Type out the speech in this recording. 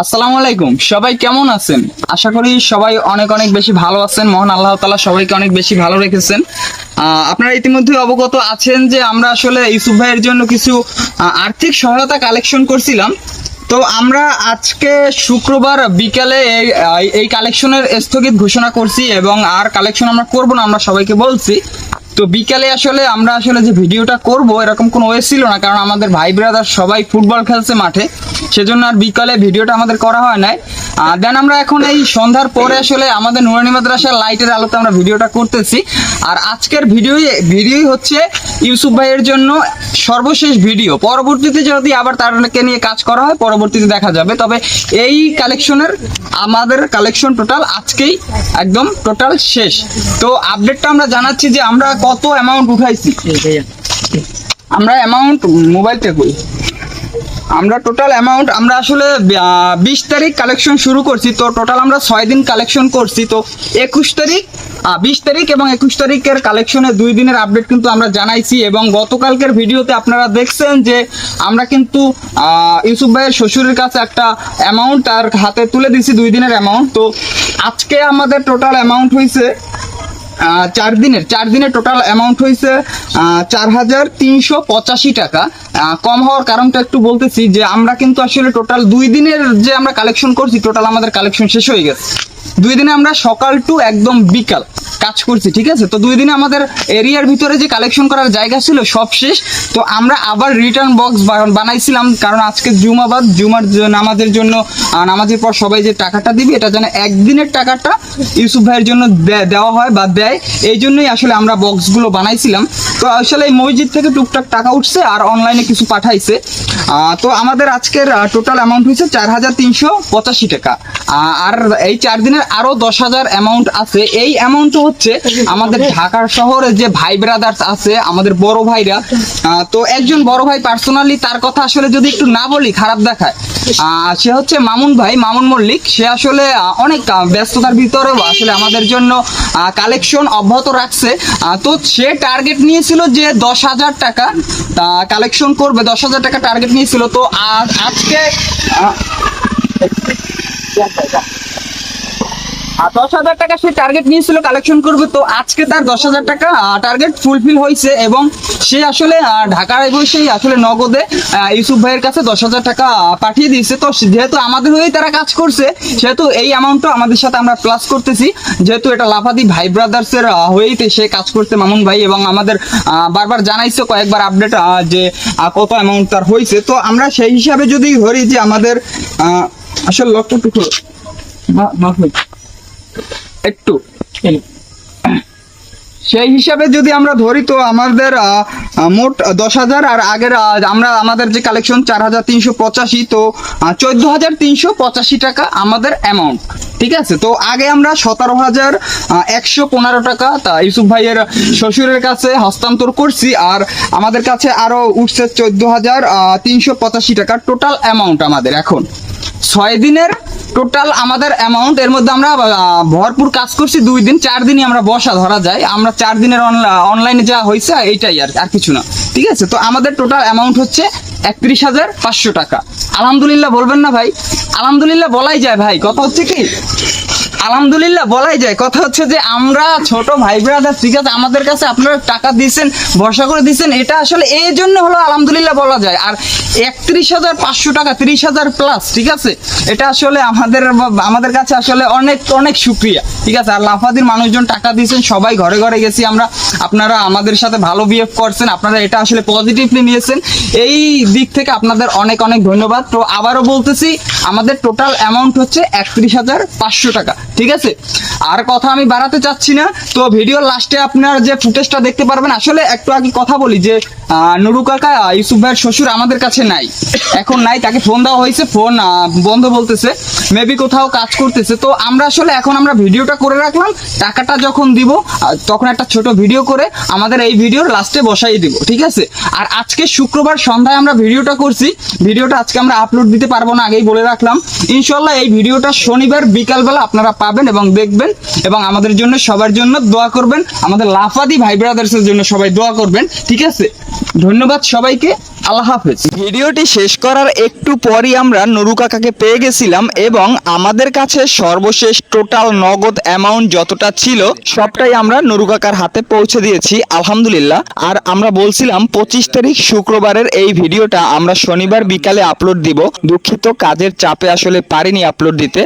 আসসালামু আলাইকুম। সবাই কেমন আছেন? আশা করি সবাই অনেক অনেক বেশি ভালো আছেন। মহান আল্লাহ তালা সবাইকে অনেক বেশি ভালো রেখেছেন। আপনারা ইতিমধ্যে অবগত আছেন যে আমরা আসলে ইউসুফ ভাইয়ের জন্য কিছু আর্থিক সহায়তা কালেকশন করছিলাম। তো আমরা আজকে শুক্রবার বিকালে এই কালেকশনের স্থগিত ঘোষণা করছি এবং আর কালেকশন আমরা করব না, আমরা সবাইকে বলছি। তো বিকালে আসলে আমরা আসলে যে ভিডিওটা করব, এরকম কোনো ওয়ে ছিল না, কারণ আমাদের ভাই ব্রাদার সবাই ফুটবল খেলছে মাঠে। সেজন্য আর বিকালে ভিডিওটা আমাদের করা হয় নাই। দেন আমরা এখন এই সন্ধ্যার পরে আসলে আমাদের নুরানি মাদ্রাসার লাইটের আলোতে আমরা ভিডিওটা করতেছি। আর আজকের ভিডিও ভিডিওই হচ্ছে ইউসুফ ভাইয়ের জন্য সর্বশেষ ভিডিও। পরবর্তীতে যদি আবার তারকে নিয়ে কাজ করা হয়, পরবর্তীতে দেখা যাবে। তবে এই কালেকশনের আমাদের কালেকশন টোটাল আজকেই একদম টোটাল শেষ। তো আপডেটটা আমরা জানাচ্ছি যে আমরা কত অ্যামাউন্ট উঠাইছি। আমরা অ্যামাউন্ট মোবাইলটা করি। আমরা টোটাল অ্যামাউন্ট আমরা আসলে বিশ তারিখ কালেকশন শুরু করছি, তো টোটাল আমরা ছয় দিন কালেকশন করছি, তো একুশ তারিখ বিশ তারিখ এবং একুশ তারিখের কালেকশনে দুই দিনের আপডেট কিন্তু আমরা জানাইছি এবং গতকালকের ভিডিওতে আপনারা দেখছেন যে আমরা কিন্তু ইউসুফ ভাইয়ের শ্বশুরের কাছে একটা অ্যামাউন্ট তার হাতে তুলে দিছি দুই দিনের অ্যামাউন্ট তো আজকে আমাদের টোটাল অ্যামাউন্ট হয়েছে চার দিনের চার দিনের টোটাল অ্যামাউন্ট হয়েছে চার হাজার তিনশো পঁচাশি টাকা। কম হওয়ার কারণটা একটু বলতেছি যে আমরা কিন্তু আসলে টোটাল দুই দিনের যে আমরা কালেকশন করছি টোটাল আমাদের কালেকশন শেষ হয়ে গেছে। দুই দিনে আমরা সকাল টু একদম বিকাল কাজ করছি, ঠিক আছে? তো দুই দিনে আমাদের এরিয়ার ভিতরে যে কালেকশন করার জায়গা ছিল, সব শেষ। তো আমরা আবার রিটার্ন বক্স বানাইছিলাম, কারণ আজকে জুমাবাদ, জুমার নামাজের জন্য নামাজের পর সবাই যে টাকাটা দিবে, এটা যেন একদিনের টাকাটা ইউসুফ ভাইয়ের জন্য দেওয়া হয় বা দেয়, এই জন্যই আসলে আমরা বক্সগুলো বানাইছিলাম। তো আসলে এই মসজিদ থেকে টুকটাক টাকা উঠছে আর অনলাইনে কিছু পাঠাইছে। তো আমাদের আজকের টোটাল অ্যামাউন্ট হয়েছে চার হাজার তিনশো পঁচাশি টাকা। আর এই চার দিনের আরও দশ হাজার অ্যামাউন্ট আছে। এই অ্যামাউন্ট হচ্ছে আমাদের ঢাকার শহরে যে ভাই ব্রাদার্স আছে, আমাদের বড় ভাইরা তো একজন বড় ভাই পার্সোনালি তার কথা আসলে যদি একটু না বলি, খারাপ দেখায়। সে হচ্ছে মামুন ভাই, মামুন মল্লিক। সে আসলে অনেক ব্যস্ততার ভিতরেও আসলে আমাদের জন্য কালেকশন অব্যাহত রাখছে। তো সে টার্গেট নিয়েছিল যে দশ হাজার টাকা কালেকশন করবে, দশ হাজার টাকা টার্গেট নিয়েছিল। তো আজকে দশ হাজার টাকা সে টার্গেট নিয়েছিল কালেকশন করবে, তো আজকে তার দশ হাজার টাকা টার্গেট ফুলফিল হয়েছে এবং সে আসলে ঢাকায় বসেই আসলে নগদে ইউসুফ ভাইয়ের কাছে দশ হাজার টাকা পাঠিয়ে দিয়েছে। তো যেহেতু আমাদের হয়েই তারা কাজ করছে, সেহেতু এই অ্যামাউন্টটা আমাদের সাথে আমরা প্লাস করতেছি। যেহেতু এটা লাফাদি ভাই ব্রাদার্সের হয়েই সে কাজ করতে মামুন ভাই এবং আমাদের বারবার জানাইছে কয়েকবার আপডেট যে কত অ্যামাউন্ট তার হয়েছে। তো আমরা সেই হিসাবে যদি ধরি যে আমাদের আসলে লক্ষ্য টুকু মাফ হয়েছে। একটু। সেই হিসাবে যদি আমরা ধরি, তো আমাদের মোট দশ হাজার, আর আগের আমরা আমাদের যে কালেকশন চার হাজার তিনশো পঁচাশি, তো চোদ্দ হাজার তিনশো পঁচাশি টাকা আমাদের অ্যামাউন্ট ঠিক আছে? তো আগে আমরা সতেরো হাজার একশো পনেরো টাকা, তা ইউসুফ ভাইয়ের শ্বশুরের কাছে হস্তান্তর করছি, আর আমাদের কাছে আরও উঠছে চোদ্দ হাজার তিনশো পঁচাশি টাকা টোটাল অ্যামাউন্ট আমাদের এখন। ছয় দিনের টোটাল আমাদের অ্যামাউন্ট এর মধ্যে আমরা ভরপুর কাজ করছি দুই দিন, চার দিনই আমরা বসা ধরা যায়। আমরা চার দিনের অনলাইনে যা হয়েছে এইটাই আর আর কিছু না। ঠিক আছে? তো আমাদের টোটাল অ্যামাউন্ট হচ্ছে একত্রিশ হাজার পাঁচশো টাকা। আলহামদুলিল্লাহ বলবেন না ভাই? আলহামদুলিল্লাহ বলাই যায় ভাই। কথা হচ্ছে কি? আলহামদুলিল্লাহ বলাই যায়। কথা হচ্ছে যে আমরা ছোট ভাই ব্রাদার, ঠিক আছে, আমাদের কাছে আপনারা টাকা দিয়েছেন, ভরসা করে দিয়েছেন, এটা আসলে এই জন্য হলো আলহামদুলিল্লাহ বলা যায়। আর একত্রিশ হাজার পাঁচশো টাকা, তিরিশ হাজার প্লাস ঠিক আছে? এটা আসলে আমাদের আমাদের কাছে আসলে অনেক অনেক সুক্রিয়া, ঠিক আছে? আর লাফাদির মানুষজন টাকা দিয়েছেন, সবাই ঘরে ঘরে গেছি আমরা। আপনারা আমাদের সাথে ভালো বিহেভ করছেন, আপনারা এটা আসলে পজিটিভলি নিয়েছেন। এই দিক থেকে আপনাদের অনেক অনেক ধন্যবাদ। তো আবারও বলতেছি আমাদের টোটাল অ্যামাউন্ট হচ্ছে একত্রিশ হাজার পাঁচশো টাকা, ঠিক আছে? আর কথা আমি বাড়াতে চাচ্ছি না, তো ভিডিওর লাস্টে আপনার যে ফুটেজটা দেখতে পারবেন, আসলে একটু আগে কথা বলি যে নুরু কাকা ইউসুফ ভাইয়ের শ্বশুর আমাদের কাছে নাই। এখন নাই, তাকে ফোন দেওয়া হয়েছে ফোন বন্ধ বলতেছে। মেবি কোথাও কাজ করতেছে। তো আমরা আসলে এখন আমরা ভিডিওটা করে রাখলাম, টাকাটা যখন দিব তখন একটা ছোট ভিডিও করে আমাদের এই ভিডিওর লাস্টে বসাই দিব, ঠিক আছে? আর আজকে শুক্রবার সন্ধ্যায় আমরা ভিডিওটা করছি। ভিডিওটা আজকে আমরা আপলোড দিতে পারব না, আগেই বলে রাখলাম। ইনশাল্লাহ এই ভিডিওটা শনিবার বিকালবেলা আপনারা পাবেন এবং দেখবেন এবং আমাদের জন্য সবার জন্য দোয়া করবেন। আমাদের লাফাদি ভাই ব্রাদার্সের জন্য সবাই দোয়া করবেন, ঠিক আছে? ধন্যবাদ সবাইকে, আল্লাহ হাফেজ। ভিডিওটি শেষ করার একটু পরই আমরা নুরু কাকাকে পেয়ে গেছিলাম এবং আমাদের কাছে সর্বশেষ টোটাল নগদ অ্যামাউন্ট যতটা ছিল, সবটাই আমরা নুরু কাকার হাতে পৌঁছে দিয়েছি, আলহামদুলিল্লাহ। আর আমরা বলছিলাম, পঁচিশ তারিখ শুক্রবারের এই ভিডিওটা আমরা শনিবার বিকালে আপলোড দিব। দুঃখিত, কাজের চাপে আসলে পারিনি আপলোড দিতে।